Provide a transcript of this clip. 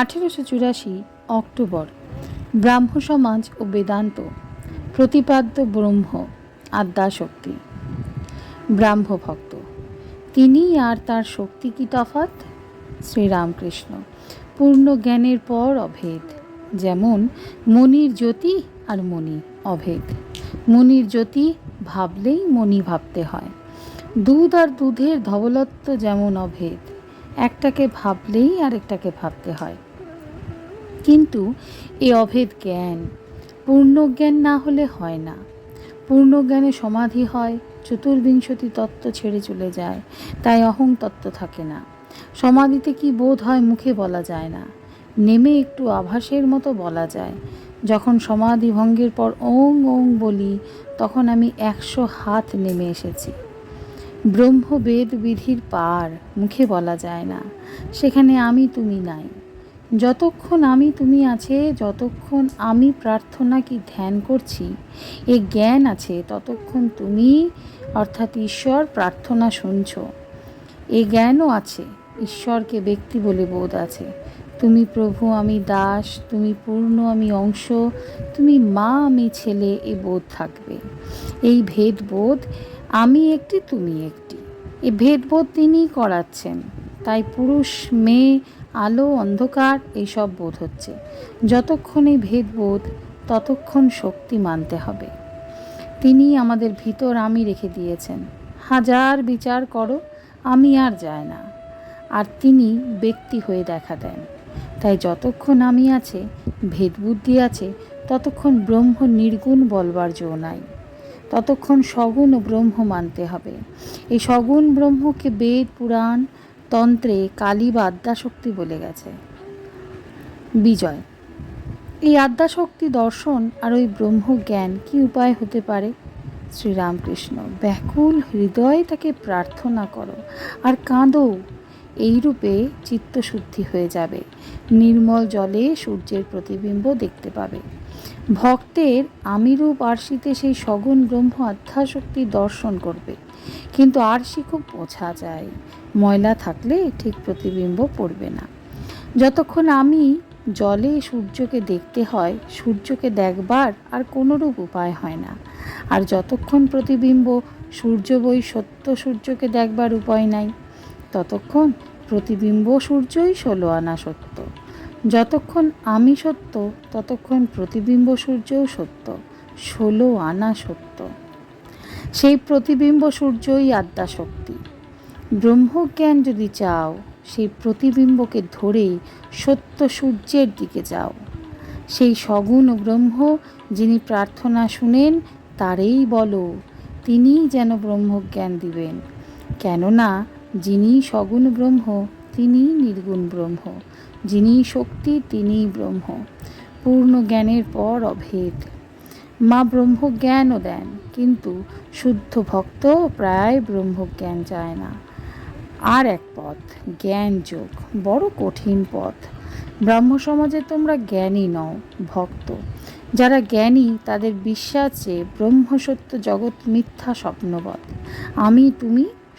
আঠেরোশো চুরাশি অক্টোবর ব্রাহ্ম সমাজ ও বেদান্ত, প্রতিপাদ্য ব্রহ্ম আদ্যাশক্তি ব্রাহ্ম ভক্ত তিনি আর তার শক্তি কি তফাত শ্রীরামকৃষ্ণ, পূর্ণ জ্ঞানের পর অভেদ, যেমন মনির জ্যোতি আর মণি অভেদ। মনির জ্যোতি ভাবলেই মণি ভাবতে হয়। দুধ আর দুধের ধবলত্ব যেমন অভেদ একটাকে ভাবলেই আরেকটাকে ভাবতে হয়। কিন্তু এ অভেদ জ্ঞান, পূর্ণ জ্ঞান না হলে হয় না। পূর্ণ জ্ঞানে সমাধি হয়, চতুর্বিংশতি তত্ত্ব ছেড়ে চলে যায়, তাই অহং তত্ত্ব থাকে না। সমাধিতে কি বোধ হয় মুখে বলা যায় না, নেমে একটু আভাসের মতো বলা যায়। যখন সমাধি ভঙ্গের পর ওং ওং বলি, তখন আমি একশো হাত নেমে এসেছি। ব্রহ্মবেদ বিধির পার, মুখে বলা যায় না। সেখানে আমি তুমি নাই। যতক্ষণ আমি তুমি আছে, যতক্ষণ আমি প্রার্থনা কি ধ্যান করছি, এ জ্ঞান আছে, ততক্ষণ তুমি অর্থাৎ ঈশ্বর প্রার্থনা শুনছ। এ জ্ঞানও আছে, ঈশ্বরকে ব্যক্তি বলে বোধ আছে। তুমি প্রভু, আমি দাস, তুমি পূর্ণ, আমি অংশ, তুমি মা, আমি ছেলে, এ বোধ থাকবে। এই ভেদবোধ আমি একটি, তুমি একটি। এ ভেদবোধ তিনিই করাচ্ছেন। তাই পুরুষ, মেয়ে, আলো, অন্ধকার, এইসব বোধ হচ্ছে। যতক্ষণ এই ভেদবোধ, ততক্ষণ শক্তি মানতে হবে। তিনি আমাদের ভিতর আমি রেখে দিয়েছেন। হাজার বিচার করো, আমি আর যায় না। আর তিনি ব্যক্তি হয়ে দেখা দেন। তাই যতক্ষণ আমি আছে, ভেদবুদ্ধি আছে, ততক্ষণ ব্রহ্ম নির্গুণ বলবার জো নাই। ততক্ষণ সগুণ ব্রহ্ম মানতে হবে। এই সগুণ ব্রহ্মকে বেদ, পুরাণ, তন্ত্রে কালী বা আদ্যাশক্তি বলে গেছে। বিজয়। এই আদ্যাশক্তি, দর্শন আর ওই ব্রহ্মজ্ঞান কি উপায় হতে পারে? শ্রীরামকৃষ্ণ, ব্যাকুল হৃদয় তাকে প্রার্থনা করো আর কাঁদো এইরূপে চিত্তশুদ্ধি হয়ে যাবে। নির্মল জলে সূর্যের প্রতিবিম্ব দেখতে পাবে। ভক্তের আমিরূপ আরশিতে সেই সগুণ ব্রহ্ম আধ্যাশক্তি দর্শন করবে। কিন্তু আরশি খুব বোঝা যায়। ময়লা থাকলে ঠিক প্রতিবিম্ব পড়বে না। যতক্ষণ আমি জলে সূর্যকে দেখতে হয়, সূর্যকে দেখবার আর কোনোরূপ উপায় হয় না। আর যতক্ষণ প্রতিবিম্ব, সূর্য বই সত্য সূর্যকে দেখবার উপায় নাই। ততক্ষণ প্রতিবিম্ব সূর্যই ষোলো আনা সত্য। যতক্ষণ আমি সত্য, ততক্ষণ প্রতিবিম্ব সূর্যও সত্য, ষোলো আনা সত্য। সেই প্রতিবিম্ব সূর্যই আদ্যাশক্তি ব্রহ্মজ্ঞান যদি চাও, সেই প্রতিবিম্বকে ধরেই সত্য সূর্যের দিকে যাও। সেই সগুণ ব্রহ্ম যিনি প্রার্থনা শুনেন, তারেই বলো, তিনিই যেন ব্রহ্মজ্ঞান দিবেন। কেননা যিনি সগুণ ব্রহ্ম তিনিই নির্গুণ ব্রহ্ম। যিনি শক্তি তিনিই ব্রহ্ম। পূর্ণ জ্ঞানের পর অভেদ। মা ব্রহ্মজ্ঞানও দেন, কিন্তু শুদ্ধ ভক্ত প্রায় ব্রহ্মজ্ঞান চায় না। আর এক পথ, জ্ঞান যোগ, বড় কঠিন পথ। ব্রাহ্ম সমাজে তোমরা জ্ঞানী নও, ভক্ত। যারা জ্ঞানী, তাদের বিশ্বাসে ব্রহ্মসত্য জগৎ মিথ্যা স্বপ্নবৎ। আমি, তুমি